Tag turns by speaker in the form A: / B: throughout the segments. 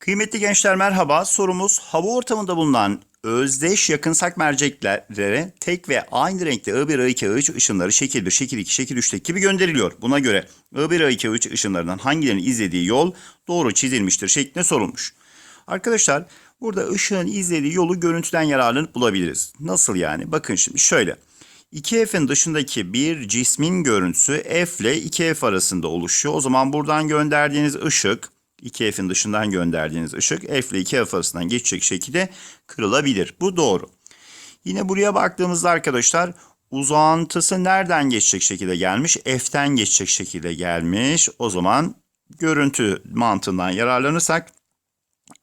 A: Kıymetli gençler merhaba. Sorumuz hava ortamında bulunan özdeş yakınsak merceklere tek ve aynı renkte I1, I2, I3 ışınları şekil 1, şekil 2, şekil 3'teki gibi gönderiliyor. Buna göre I1, I2, I3 ışınlarından hangilerinin izlediği yol doğru çizilmiştir şeklinde sorulmuş. Arkadaşlar burada ışığın izlediği yolu görüntüden yararlanıp bulabiliriz. Nasıl yani? Bakın şimdi şöyle. 2F'in dışındaki bir cismin görüntüsü F ile 2F arasında oluşuyor. O zaman buradan gönderdiğiniz ışık 2F'in dışından gönderdiğiniz ışık F ile 2F arasından geçecek şekilde kırılabilir. Bu doğru. Yine buraya baktığımızda arkadaşlar uzantısı nereden geçecek şekilde gelmiş? F'ten geçecek şekilde gelmiş. O zaman görüntü mantığından yararlanırsak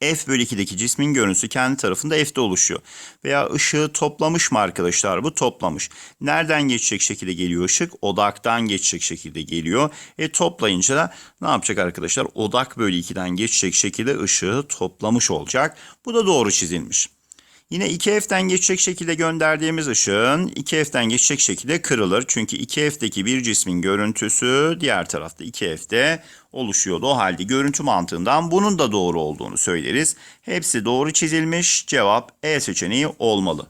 A: F bölü 2'deki cismin görüntüsü kendi tarafında F'de oluşuyor. Veya ışığı toplamış mı arkadaşlar? Bu toplamış. Nereden geçecek şekilde geliyor ışık? Odaktan geçecek şekilde geliyor. E toplayınca da ne yapacak arkadaşlar? Odak bölü 2'den geçecek şekilde ışığı toplamış olacak. Bu da doğru çizilmiş. Yine 2F'den geçecek şekilde gönderdiğimiz ışığın 2F'den geçecek şekilde kırılır. Çünkü 2F'deki bir cismin görüntüsü diğer tarafta 2F'de oluşuyordu. O halde görüntü mantığından bunun da doğru olduğunu söyleriz. Hepsi doğru çizilmiş. Cevap E seçeneği olmalı.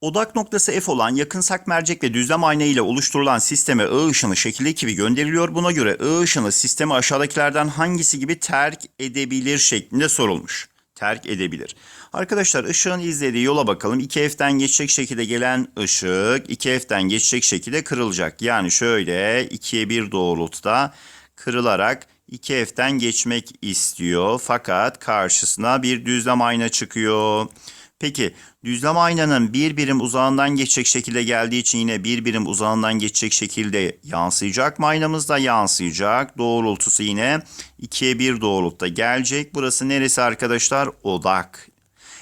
A: Odak noktası F olan yakınsak mercek ve düzlem ayna ile oluşturulan sisteme I ışını şekilde gibi gönderiliyor. Buna göre I ışını sistemi aşağıdakilerden hangisi gibi terk edebilir şeklinde sorulmuş. Terk edebilir. Arkadaşlar ışığın izlediği yola bakalım. 2F'den geçecek şekilde gelen ışık 2F'den geçecek şekilde kırılacak. Yani şöyle 2'ye 1 doğrultuda kırılarak 2F'den geçmek istiyor. Fakat karşısına bir düzlem ayna çıkıyor. Peki düzlem aynanın bir birim uzağından geçecek şekilde geldiği için yine bir birim uzağından geçecek şekilde yansıyacak mı aynamızda? Yansıyacak. Doğrultusu yine 2'ye 1 doğrultuda gelecek. Burası neresi arkadaşlar? Odak.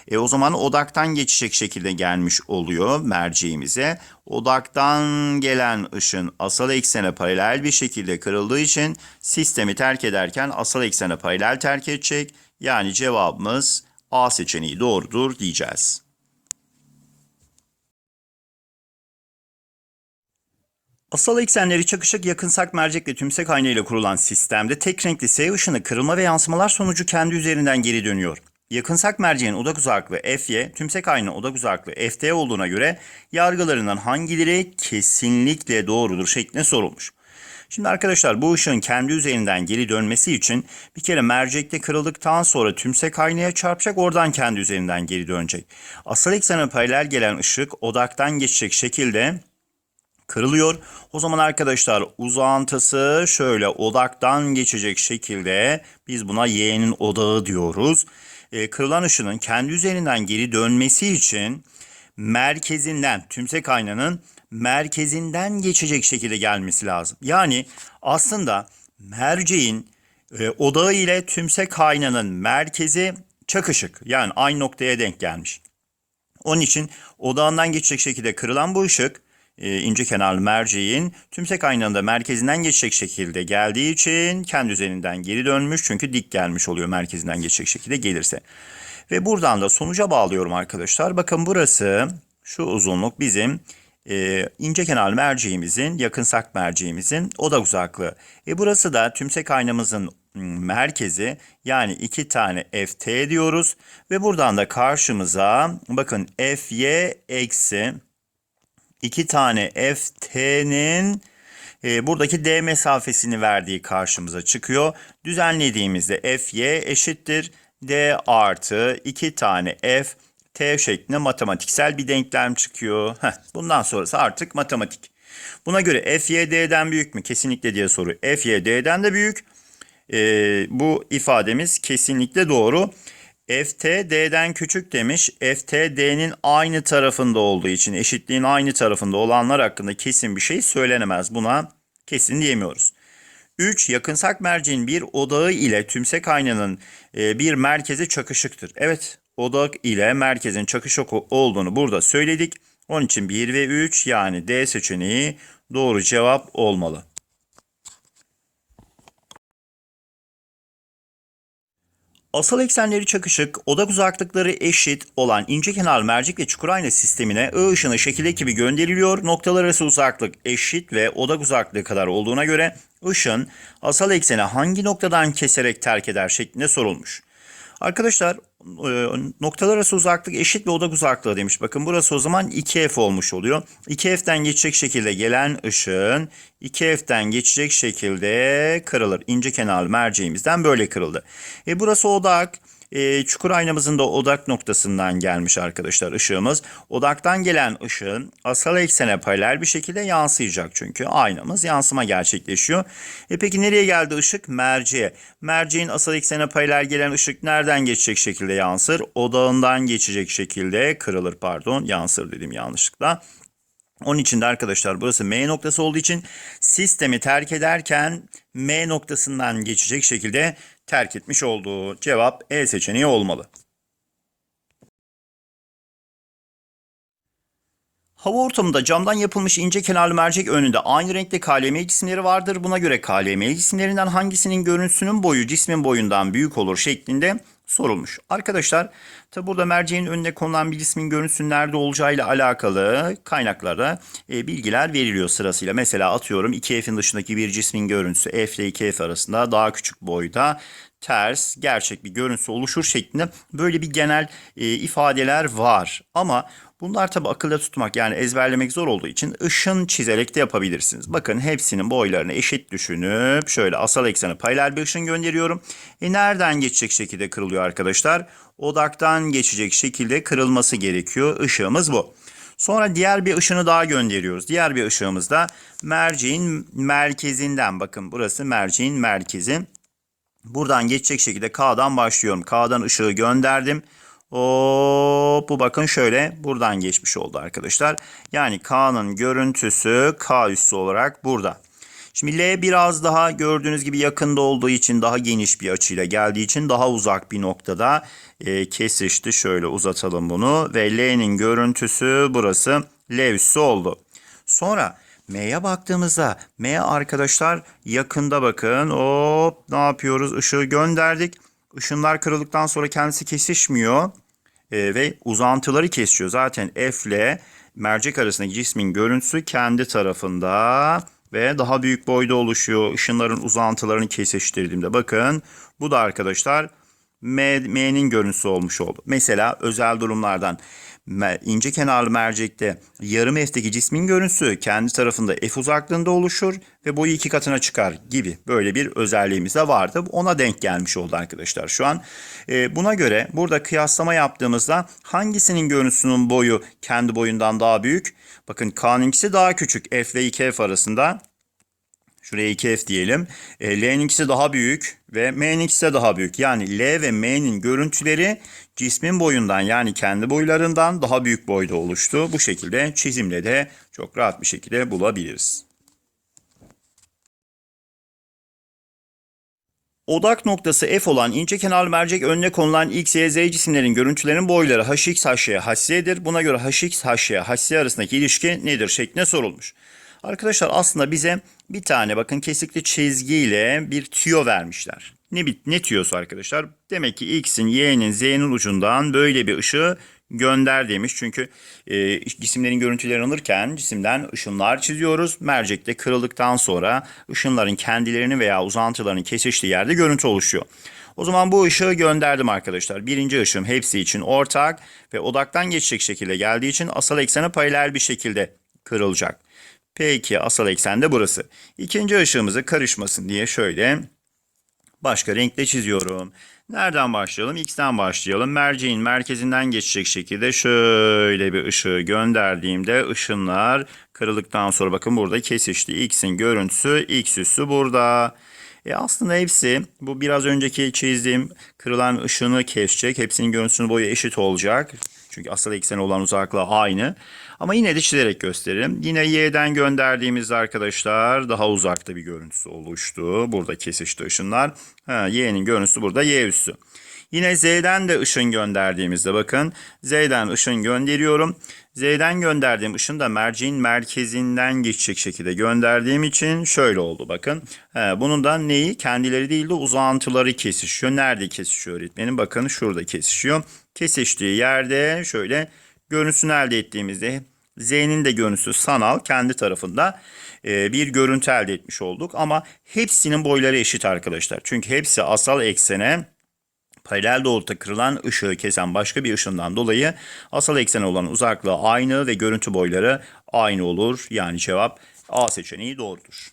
A: E o zaman odaktan geçecek şekilde gelmiş oluyor merceğimize. Odaktan gelen ışın asal eksene paralel bir şekilde kırıldığı için sistemi terk ederken asal eksene paralel terk edecek. Yani cevabımız A seçeneği doğrudur diyeceğiz. Asal eksenleri çakışık yakınsak mercekle tümsek ayna ile kurulan sistemde tek renkli S ışını kırılma ve yansımalar sonucu kendi üzerinden geri dönüyor. Yakınsak merceğin odak uzaklığı Fy, tümsek ayna odak uzaklığı Ft olduğuna göre yargılarından hangileri kesinlikle doğrudur şeklinde sorulmuş. Şimdi arkadaşlar bu ışığın kendi üzerinden geri dönmesi için bir kere mercekte kırıldıktan sonra tümsek aynaya çarpacak oradan kendi üzerinden geri dönecek. Asal eksene paralel gelen ışık odaktan geçecek şekilde kırılıyor. O zaman arkadaşlar uzantısı şöyle odaktan geçecek şekilde biz buna y'nin odağı diyoruz. E, kırılan ışının kendi üzerinden geri dönmesi için merkezinden tümsek aynanın merkezinden geçecek şekilde gelmesi lazım. Yani aslında merceğin e, odağı ile tümsek aynanın merkezi çakışık. Yani aynı noktaya denk gelmiş. Onun için odağından geçecek şekilde kırılan bu ışık e, ince kenarlı merceğin tümsek aynanın merkezinden geçecek şekilde geldiği için kendi üzerinden geri dönmüş. Çünkü dik gelmiş oluyor merkezinden geçecek şekilde gelirse. Ve buradan da sonuca bağlıyorum arkadaşlar. Bakın burası şu uzunluk bizim e, ince kenarlı merceğimizin, yakınsak merceğimizin odak uzaklığı. E burası da tümsek aynamızın merkezi yani iki tane ft diyoruz ve buradan da karşımıza bakın fy eksi iki tane ft'nin e, buradaki d mesafesini verdiği karşımıza çıkıyor. Düzenlediğimizde fy eşittir d artı iki tane f t şeklinde matematiksel bir denklem çıkıyor. Heh, bundan sonrası artık matematik. Buna göre f y d'den büyük mü? Kesinlikle diye soru. f y d'den de büyük. Ee, bu ifademiz kesinlikle doğru. ft d'den küçük demiş. ft d'nin aynı tarafında olduğu için eşitliğin aynı tarafında olanlar hakkında kesin bir şey söylenemez. Buna kesin diyemiyoruz. 3. Yakınsak merceğin bir odağı ile tümsek aynanın e, bir merkezi çakışıktır. Evet odak ile merkezin çakışık olduğunu burada söyledik. Onun için 1 ve 3 yani D seçeneği doğru cevap olmalı. Asal eksenleri çakışık, odak uzaklıkları eşit olan ince kenar mercek ve çukur ayna sistemine I ışını şekil ekibi gönderiliyor. Noktalar arası uzaklık eşit ve odak uzaklığı kadar olduğuna göre ışın asal ekseni hangi noktadan keserek terk eder şeklinde sorulmuş. Arkadaşlar noktalar arası uzaklık eşit ve odak uzaklığı demiş. Bakın burası o zaman 2F olmuş oluyor. 2F'den geçecek şekilde gelen ışın 2F'den geçecek şekilde kırılır. İnce kenarlı merceğimizden böyle kırıldı. E burası odak. E, çukur aynamızın da odak noktasından gelmiş arkadaşlar ışığımız. Odaktan gelen ışığın asal eksene paralel bir şekilde yansıyacak çünkü aynamız yansıma gerçekleşiyor. E peki nereye geldi ışık? Merceğe. Merceğin asal eksene paralel gelen ışık nereden geçecek şekilde yansır? Odağından geçecek şekilde kırılır pardon yansır dedim yanlışlıkla. Onun için de arkadaşlar burası M noktası olduğu için sistemi terk ederken M noktasından geçecek şekilde terk etmiş olduğu cevap E seçeneği olmalı. Hava ortamında camdan yapılmış ince kenarlı mercek önünde aynı renkte KLM cisimleri vardır. Buna göre KLM cisimlerinden hangisinin görüntüsünün boyu cismin boyundan büyük olur şeklinde sorulmuş. Arkadaşlar tabi burada merceğin önüne konulan bir cismin görüntüsünün nerede olacağıyla alakalı kaynaklara e, bilgiler veriliyor sırasıyla. Mesela atıyorum 2F'in dışındaki bir cismin görüntüsü F ile 2F arasında daha küçük boyda ters, gerçek bir görüntüsü oluşur şeklinde böyle bir genel e, ifadeler var. Ama bunlar tabi akılda tutmak yani ezberlemek zor olduğu için ışın çizerek de yapabilirsiniz. Bakın hepsinin boylarını eşit düşünüp şöyle asal eksene paralel bir ışın gönderiyorum. E nereden geçecek şekilde kırılıyor arkadaşlar? Odaktan geçecek şekilde kırılması gerekiyor. Işığımız bu. Sonra diğer bir ışını daha gönderiyoruz. Diğer bir ışığımız da merceğin merkezinden. Bakın burası merceğin merkezi. Buradan geçecek şekilde K'dan başlıyorum. K'dan ışığı gönderdim. Hop bu bakın şöyle buradan geçmiş oldu arkadaşlar. Yani K'nın görüntüsü K üssü olarak burada. Şimdi L biraz daha gördüğünüz gibi yakında olduğu için daha geniş bir açıyla geldiği için daha uzak bir noktada e, kesişti. Şöyle uzatalım bunu ve L'nin görüntüsü burası L üssü oldu. Sonra M'ye baktığımızda M arkadaşlar yakında bakın. Hop ne yapıyoruz? Işığı gönderdik. Işınlar kırıldıktan sonra kendisi kesişmiyor. E, ve uzantıları kesiyor. Zaten F ile mercek arasındaki cismin görüntüsü kendi tarafında ve daha büyük boyda oluşuyor. Işınların uzantılarını kesiştirdiğimde bakın bu da arkadaşlar M, M'nin görüntüsü olmuş oldu. Mesela özel durumlardan ince kenarlı mercekte yarım F'deki cismin görüntüsü kendi tarafında F uzaklığında oluşur ve boyu iki katına çıkar gibi böyle bir özelliğimiz de vardı. Ona denk gelmiş oldu arkadaşlar şu an. E, buna göre burada kıyaslama yaptığımızda hangisinin görüntüsünün boyu kendi boyundan daha büyük? Bakın K'ninkisi daha küçük F ile 2F arasında. Şuraya 2F diyelim. E, L'ninkisi daha büyük ve M'ninkisi de daha büyük. Yani L ve M'nin görüntüleri cismin boyundan yani kendi boylarından daha büyük boyda oluştu. Bu şekilde çizimle de çok rahat bir şekilde bulabiliriz. Odak noktası F olan ince kenarlı mercek önüne konulan X, Y, Z cisimlerin görüntülerin boyları HX, HY, HS'dir. Buna göre HX, HY, HS arasındaki ilişki nedir şeklinde sorulmuş. Arkadaşlar aslında bize bir tane bakın kesikli çizgiyle bir tüyo vermişler. Ne, ne tüyosu arkadaşlar? Demek ki X'in, Y'nin, Z'nin ucundan böyle bir ışığı gönder demiş. Çünkü e, cisimlerin görüntülerini alırken cisimden ışınlar çiziyoruz. Mercekte kırıldıktan sonra ışınların kendilerini veya uzantılarının kesiştiği yerde görüntü oluşuyor. O zaman bu ışığı gönderdim arkadaşlar. Birinci ışığım hepsi için ortak ve odaktan geçecek şekilde geldiği için asal eksene paralel bir şekilde kırılacak. P2 asal eksen de burası. İkinci ışığımızı karışmasın diye şöyle başka renkle çiziyorum. Nereden başlayalım? X'ten başlayalım. Merceğin merkezinden geçecek şekilde şöyle bir ışığı gönderdiğimde ışınlar kırıldıktan sonra bakın burada kesişti. X'in görüntüsü X üssü burada. E aslında hepsi bu biraz önceki çizdiğim kırılan ışını kesecek. Hepsinin görüntüsünün boyu eşit olacak. Çünkü asal eksen olan uzaklığı aynı. Ama yine de çizerek gösterelim. Yine y'den gönderdiğimizde arkadaşlar daha uzakta bir görüntüsü oluştu. Burada kesişti ışınlar. Y'nin görüntüsü burada y üssü. Yine Z'den de ışın gönderdiğimizde bakın Z'den ışın gönderiyorum. Z'den gönderdiğim ışın da merceğin merkezinden geçecek şekilde gönderdiğim için şöyle oldu bakın. Bunun da neyi? Kendileri değil de uzantıları kesişiyor. Nerede kesişiyor öğretmenim? Bakın şurada kesişiyor. Kesiştiği yerde şöyle görüntüsünü elde ettiğimizde Z'nin de görüntüsü sanal kendi tarafında e, bir görüntü elde etmiş olduk. Ama hepsinin boyları eşit arkadaşlar. Çünkü hepsi asal eksene paralel doğrultuda kırılan ışığı kesen başka bir ışından dolayı asal eksene olan uzaklığı aynı ve görüntü boyları aynı olur. Yani cevap A seçeneği doğrudur.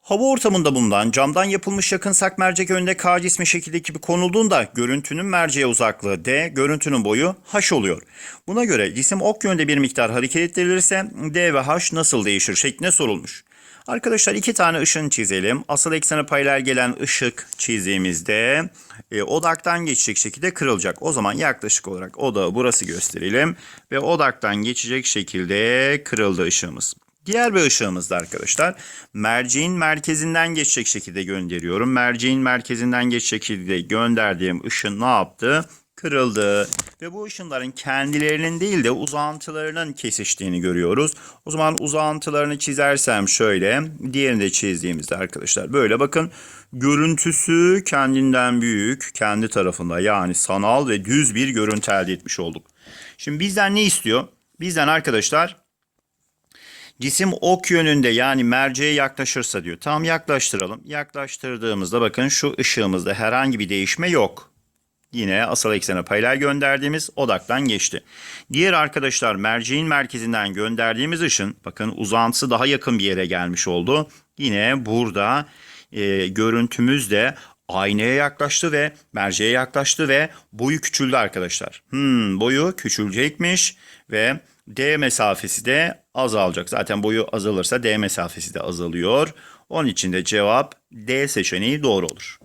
A: Hava ortamında bulunan camdan yapılmış yakınsak mercek önünde K cismi şekildeki gibi konulduğunda görüntünün merceğe uzaklığı D, görüntünün boyu H oluyor. Buna göre cisim ok yönde bir miktar hareket ettirilirse D ve H nasıl değişir şeklinde sorulmuş. Arkadaşlar iki tane ışın çizelim. Asıl eksene paralel gelen ışık çizdiğimizde e, odaktan geçecek şekilde kırılacak. O zaman yaklaşık olarak odağı burası gösterelim. Ve odaktan geçecek şekilde kırıldı ışığımız. Diğer bir ışığımız da arkadaşlar merceğin merkezinden geçecek şekilde gönderiyorum. Merceğin merkezinden geçecek şekilde gönderdiğim ışın ne yaptı? Kırıldı. Ve bu ışınların kendilerinin değil de uzantılarının kesiştiğini görüyoruz. O zaman uzantılarını çizersem şöyle. Diğerini de çizdiğimizde arkadaşlar böyle bakın. Görüntüsü kendinden büyük, kendi tarafında yani sanal ve düz bir görüntü elde etmiş olduk. Şimdi bizden ne istiyor? Bizden arkadaşlar Cisim ok yönünde yani merceğe yaklaşırsa diyor. Tam yaklaştıralım. Yaklaştırdığımızda bakın şu ışığımızda herhangi bir değişme yok. Yine asal eksene paralel gönderdiğimiz odaktan geçti. Diğer arkadaşlar merceğin merkezinden gönderdiğimiz ışın bakın uzantısı daha yakın bir yere gelmiş oldu. Yine burada e, görüntümüz de aynaya yaklaştı ve merceğe yaklaştı ve boyu küçüldü arkadaşlar. Hmm, boyu küçülecekmiş ve D mesafesi de azalacak. Zaten boyu azalırsa D mesafesi de azalıyor. Onun için de cevap D seçeneği doğru olur.